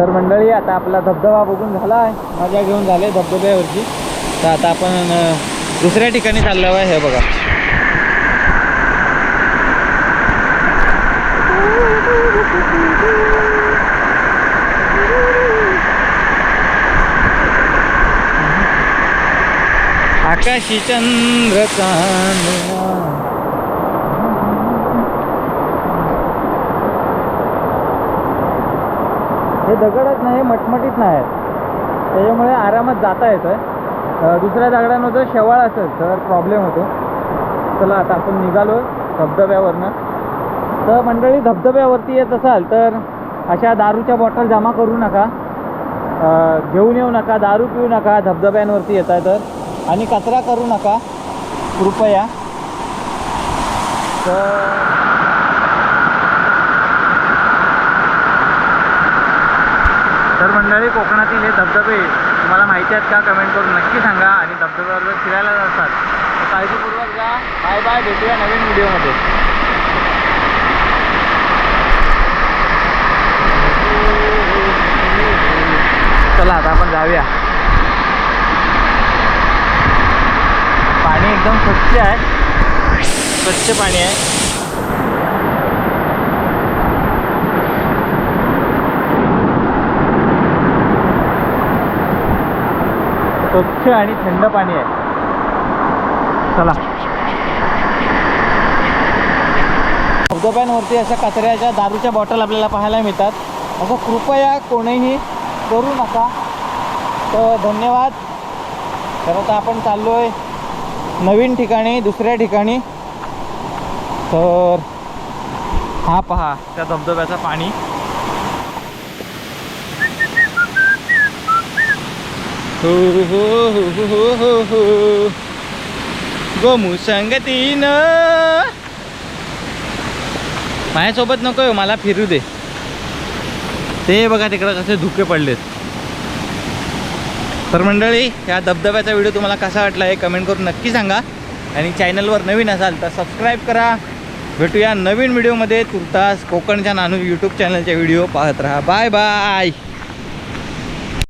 तर मंडळी आता आपला धबधबा बघून झाला आहे मजा घेऊन झाले धबधब्यावरची तर आता आपण दुसऱ्या ठिकाणी चाललो आहे हे बघा. आकाशी चंद्र हे दगडच नाही मटमटीत नाही आहेत. त्याच्यामुळे आरामात जाता येतं आहे दुसऱ्या दगडांवर जर शेवाळ असेल तर प्रॉब्लेम होतो. चला आता आपण निघालो धबधब्यावरनं. तर मंडळी धबधब्यावरती येत असाल तर अशा दारूच्या बॉटल जमा करू नका. घेऊन येऊ नका दारू पिऊ नका धबधब्यांवरती येत आहे तर. आणि कचरा करू नका. कृपया. तर तर कोकणातील हे धबधबे तुम्हाला माहिती आहेत का? कमेंट करून नक्की सांगा आणि धबधब्यावर जर फिरायला जातात. तर काळजीपूर्वक जा. बाय बाय भेटूया नवीन व्हिडिओमध्ये. चला आता आपण जाऊया. पाणी एकदम स्वच्छ आहे. स्वच्छ पाणी आहे. स्वच्छ आणि थंड पाणी आहे. चला. धबधब्यांवरती अशा कचऱ्याच्या दारूच्या बॉटल आपल्याला पाहायला मिळतात. असं कृपया कोणीही करू नका. तर धन्यवाद. तर आता आपण चाललो आहे नवीन ठिकाणी दुसऱ्या ठिकाणी. तर हा पहा त्या धबधब्याचं पाणी. हो, हो हो हो हो हो हो गोमू संगतीनं माझ्यासोबत नको हो, मला फिरू दे. ते बघा तिकडं कसे धुके पडलेत. तर मंडळी या धबधब्याचा व्हिडिओ तुम्हाला कसा वाटला हे कमेंट करून नक्की सांगा. आणि चॅनलवर नवीन असाल तर सबस्क्राईब करा. भेटूया नवीन व्हिडिओमध्ये तुर्तास कोकणच्या नानू यूट्यूब चॅनलचे व्हिडिओ पाहत राहा. Bye bye